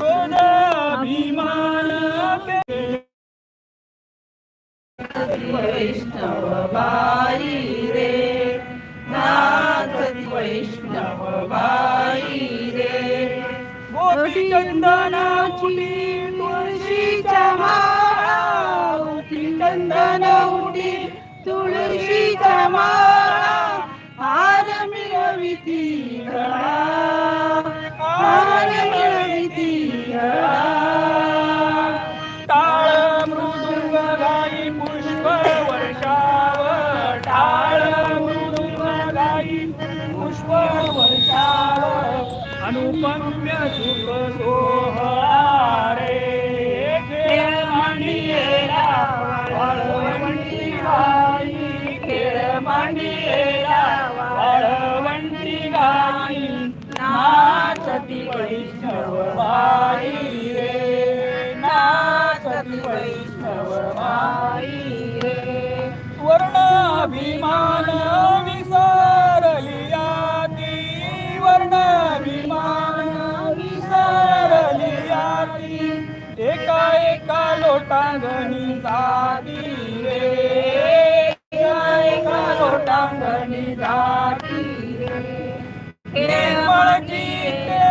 क्रोध अभिमान वैष्णव बाई रे नाथ वैष्णव बाई रे मोठी चंदनाची तुळशीच्या माळा उठी चंदन उठी तुळशीच्या माळा हार मिळविती गळा हार Yeah. अभिमान विसरलिया ती वर्ण अभिमान विसरलिया ती एका एका लोटांगणी जाती रे. एका एका लोटांगणी जाती रे. निर्मळ गीते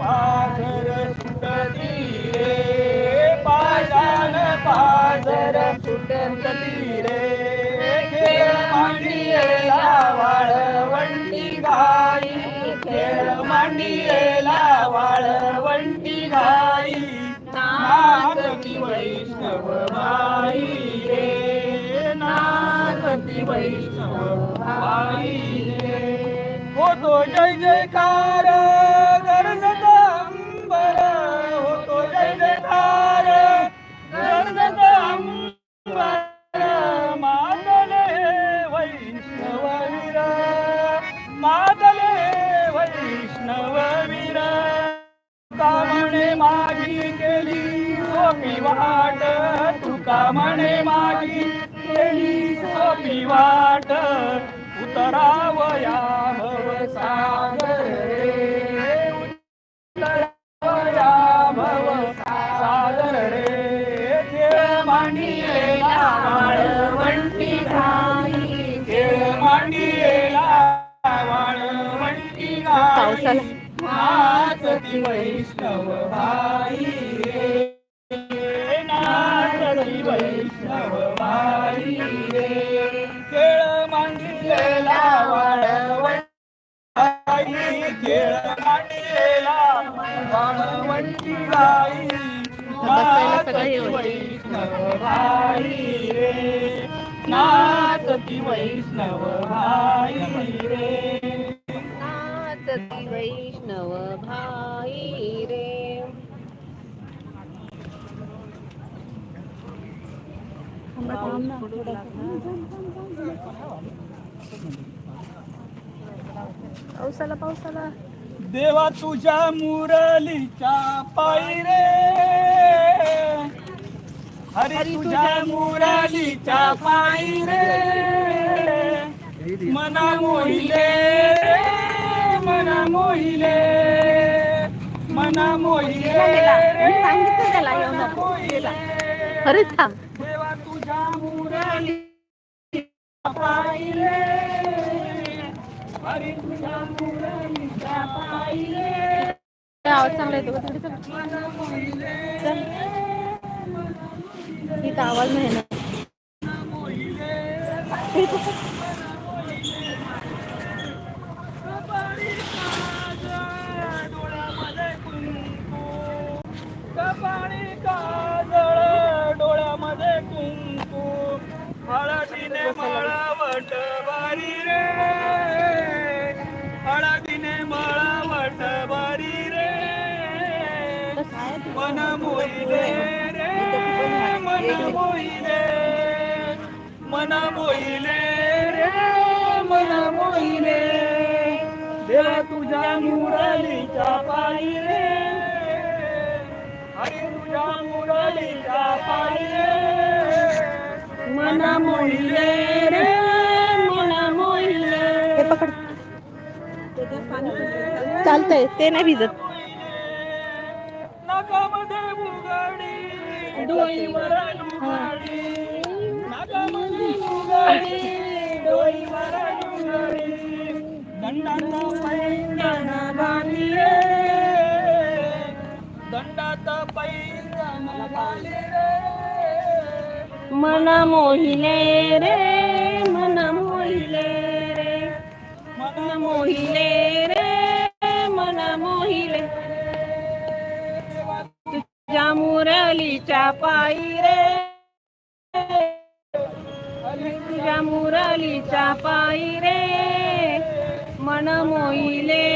पाझर सुटती रे. पाषाण पाझर सुटती रे. खेळ मांडियेला वाळवंटी गाई खेळ मांडियेला वाळवंटी गाई नागती वैष्णव बाई रे. नागती वैष्णव बाई रे. हो तो जय जयकार. वाट तुका म्हणे माझी केली सोपी वाट. उतरावया भव सागर रे. उतरावया भव सागर रे. खेळ मांडियेला वाळवंटी गाई खेळ मांडियेला वाळवंटी वैष्णव बाई नाचती वैष्णव बाई रे. नाचती वैष्णव भाई रे. पावसाला पावसाला. देवा तुझ्या मुरलीच्या पायी रे हरी तुझ्या मुरलीच्या पायी रे मना मोहिले. रे, मना मोहिले मना मोहिले. अरे थांब. देवा तुझ्या मुरलीच्या पायी रे हरी तुझ्या मुरलीच्या पायी रे आवाज चांगला येतो का थोडी चल आवाज नाही ना मना मोहिले रे मना मोहिले. देवा तुझ्या मुरालीच्या पायी रे. अरे तुझ्या मुरालीच्या पायी रे. मना मोहिले रे मना मोहिले. हे पकड. चालतंय ते नाही भिजत. मन मोहिले रे मन मोहिले रे मन मोहिले रे मन मोहिले तुझ्या मुरलीच्या पायी रे तुझ्या मुरलीच्या पायी रे मन मोहिले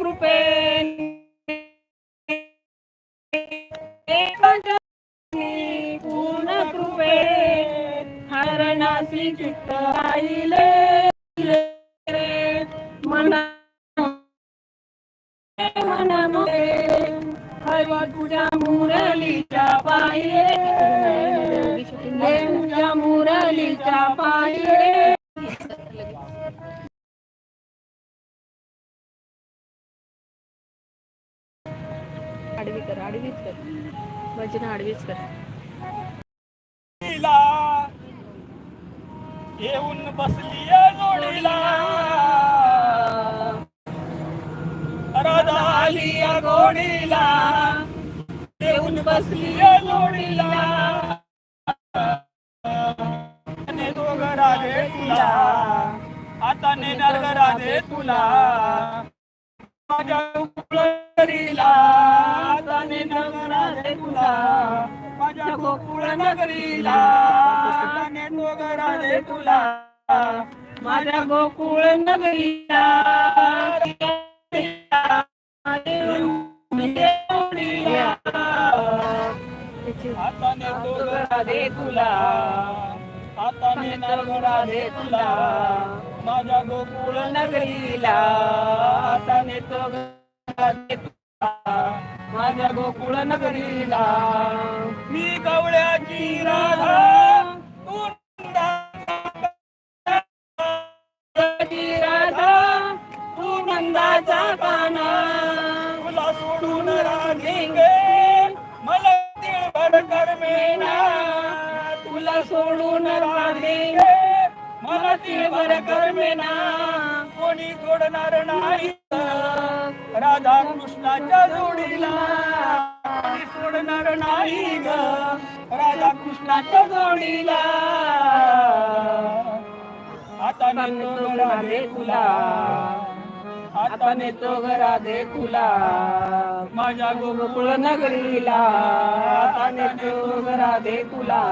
कृपे. पूर्ण कृपे. हरणासी चित्त राहिले. भजन आडवीच कर येऊन बसली जोडीला. राधा गोडीला येऊन बसली जोडीला. दोघ राधे तुला आता नेणार राधे तुला. माझ्या माझ्या गोकुळ नगरीला नगराने तुला माझ्या गोकुळ नगरीला आता नेतो घराधे तुला आता नेणार ग तुला माझ्या गोकुळ नगरीला आता नेतो ग माझ्या गोकुळ नगरीला. मी कवळ्याची राधा तू राधा तू नंदाचा काना तुला सोडून राधे गे मला तिळभर करमेना तुला सोडून राधे गे मला तिळभर करमेना कोणी सोडणार नाही. राधा कृष्णाच्या जोडीला. कोणी सोडणार नाही ग राधा कृष्णाच्या जोडीला. आता नेतो ग राधे तुला आता नेतो ग राधे तुला माझ्या गोकुळ नगरीला. आता नेतो ग राधे तुला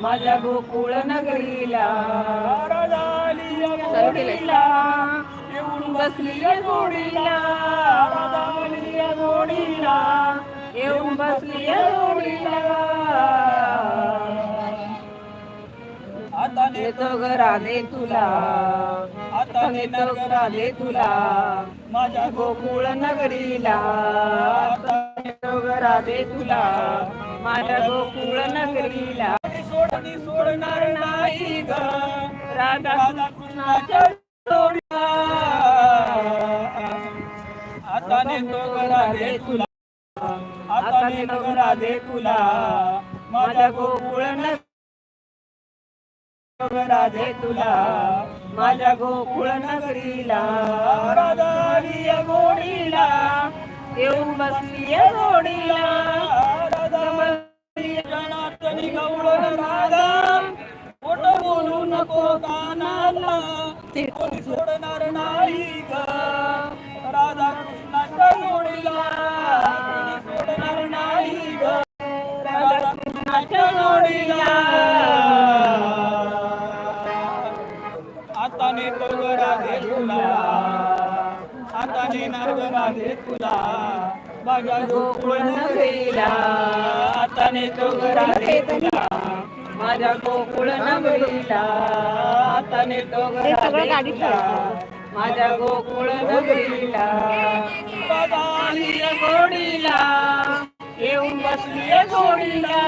माझ्या गोकुळ नगरीला. राधा आली गोडीला येऊन बसली गोडीला नेतो ग राधे तुला. आता नेतो ग राधे तुला. माझ्या गोकुळ नगरीला. आता नेतो ग राधे तुला. माझ्या गोकुळ नगरीला. सोडणी सोडणार नाही ग. राधा कृष्णाच्या जोडीला. आता नेतो ग राधे तुला. आता नेतो ग राधे तुला. माझ्या गोकुळ नगरी राधे तुला माझ्या गोकुळ नगरीला राधा गोडीला येऊन बसली गोडीला. राधा आली गवळण राधा बोलू नको कानाला. कोणी सोडणार नाही राधे तुला माझ्या गोकुळ नगरीला. आता नेतो राधे तुला माझ्या गोकुळ नगरीला. आता नेतो राधे तुला माझ्या गोकुळ नगरीला. बदाली गोडीला येऊन बसली गोडीला.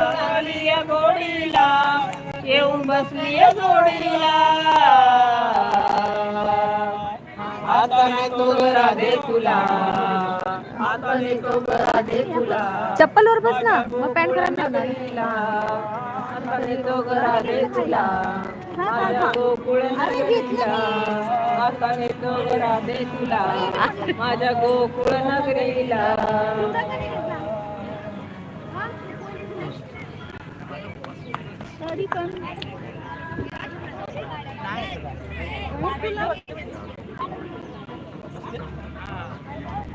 बदाली गोडीला येऊन बसली राधे तुला. आता ग राधे तुला. चप्पलवर बस ना मग पॅन्ट करा ना नगरीला आता नेतो ग राधे तुला. माझ्या गोकुळ नगरीला आता ग राधे तुला. माझ्या गोकुळ नगरीला.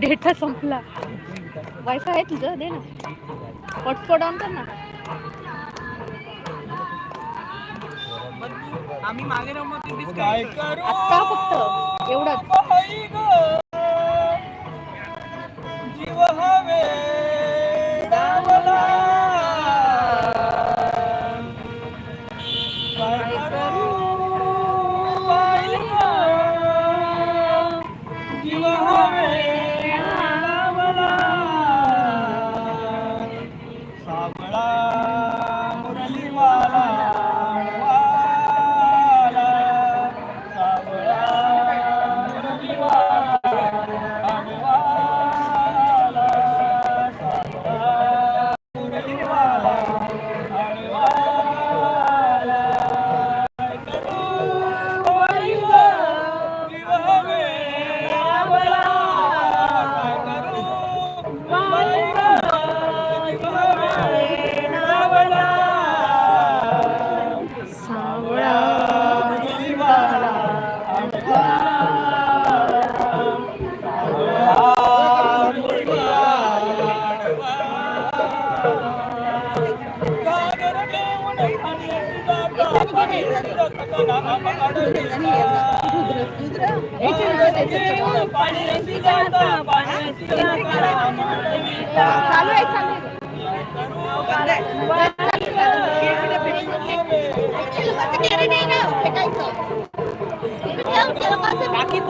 डेटा संपला. वायफाय आहे तुझं दे ना. हॉटस्पॉट ऑन कर ना आम्ही मागे काय करू? आत्ता फक्त एवढंच. Salamun alima. चालू आहे चालू बाकी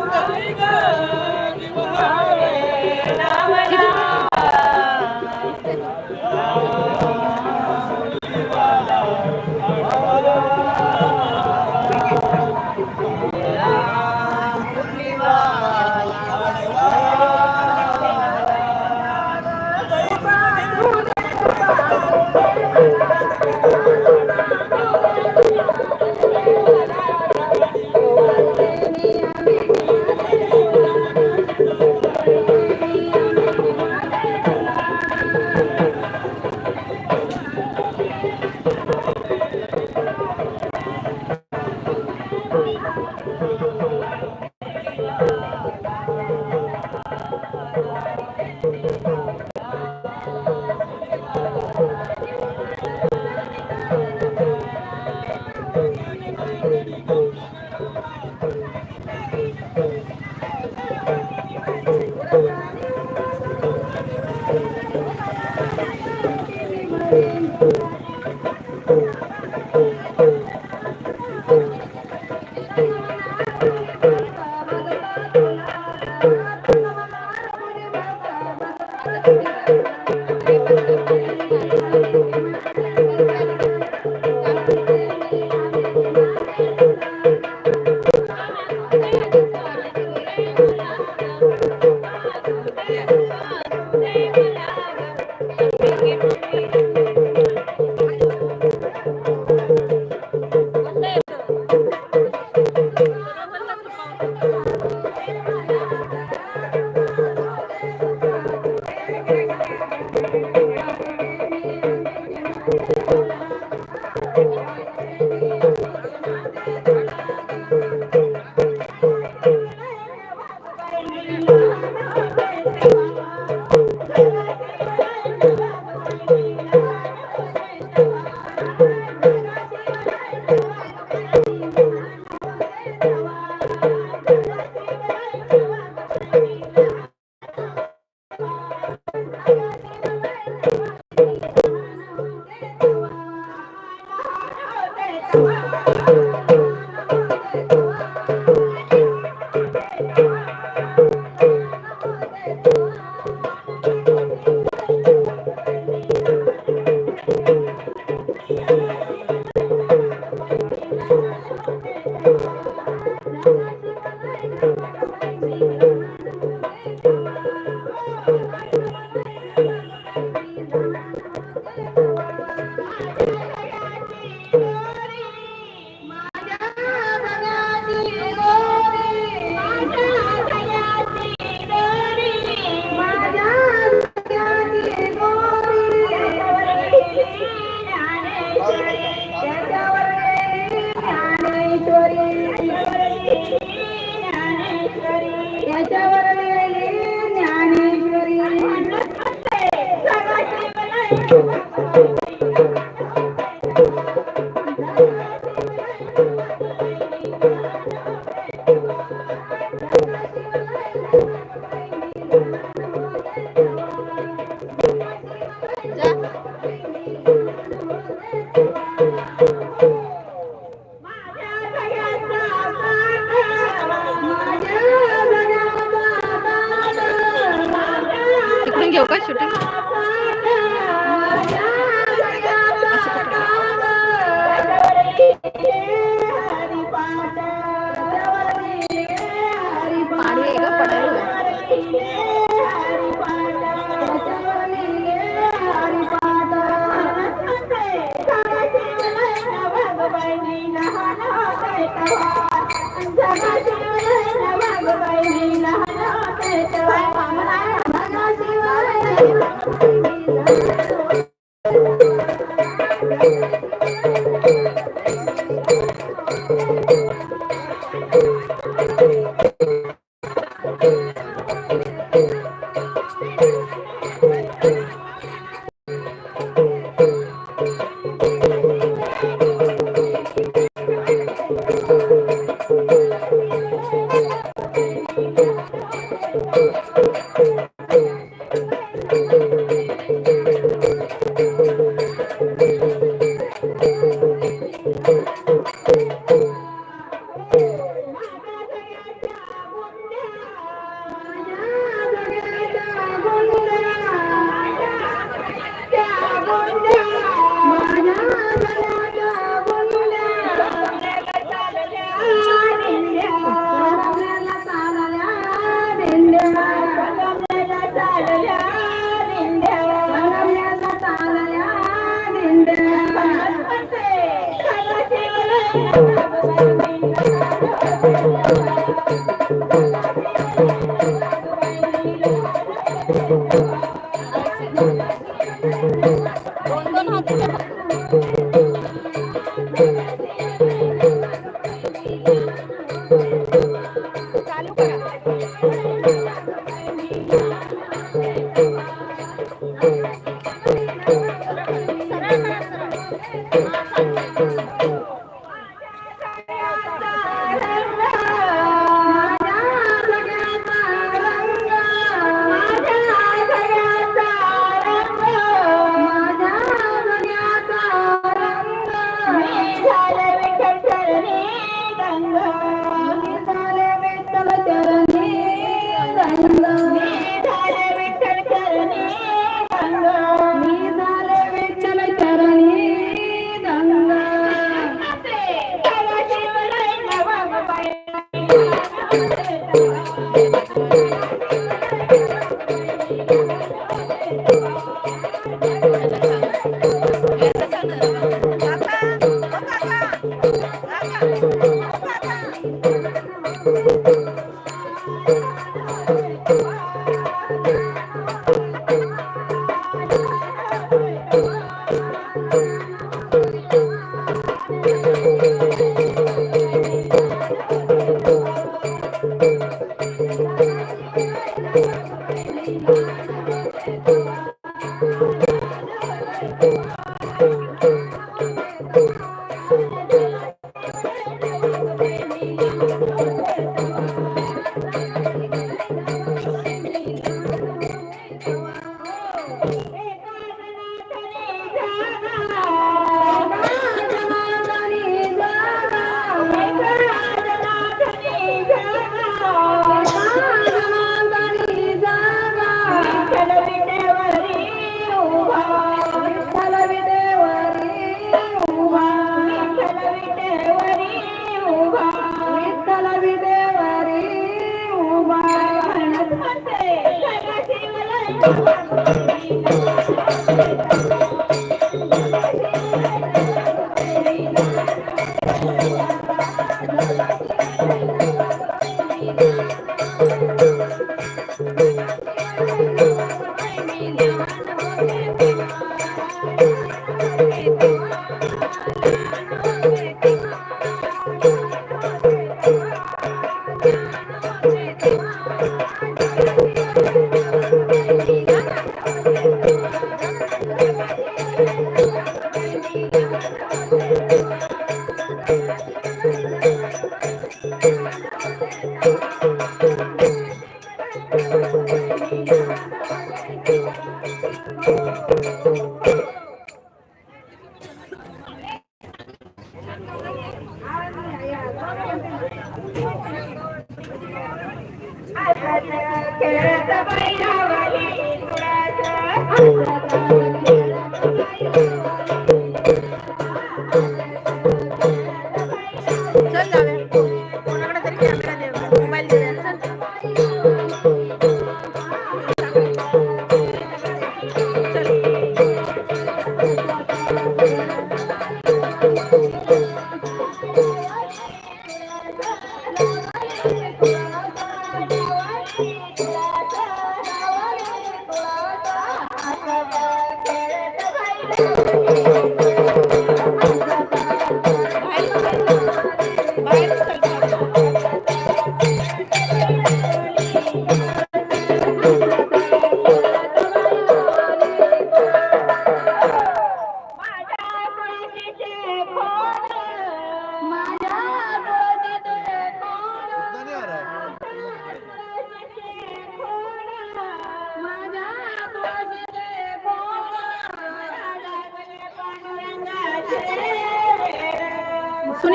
Música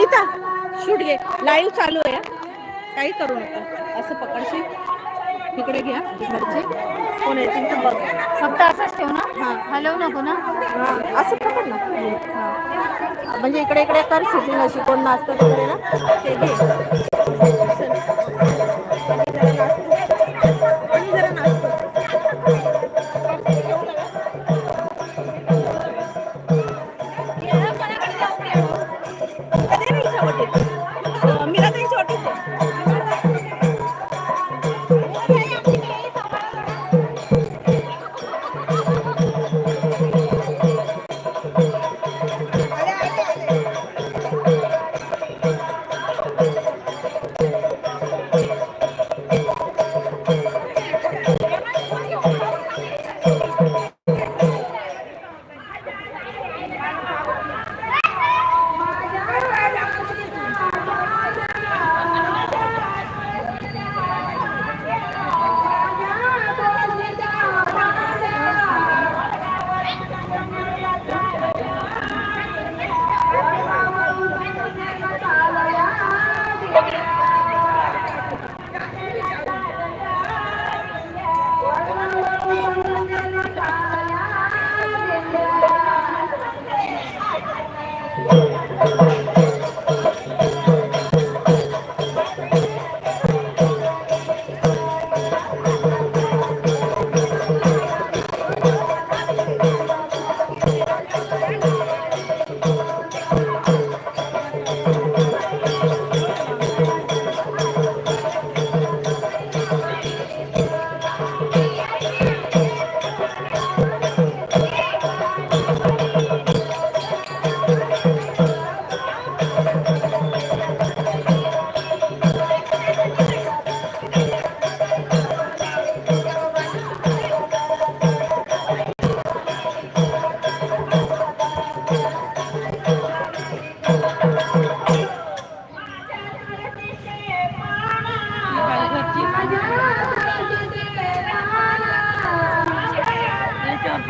सुनीता शूट घे. लाईव्ह चालू आहे. काही करू नका. असं पकडशील? इकडे घ्या. घरचे. कोण येतील तर बघ. फक्त असंच ठेव ना. हां. हलवू नको ना. हां. असं पकड ना. हां. म्हणजे इकडे इकडे कर शूटिंग अशी कोण नाचतं वगैरे ना. ते घे.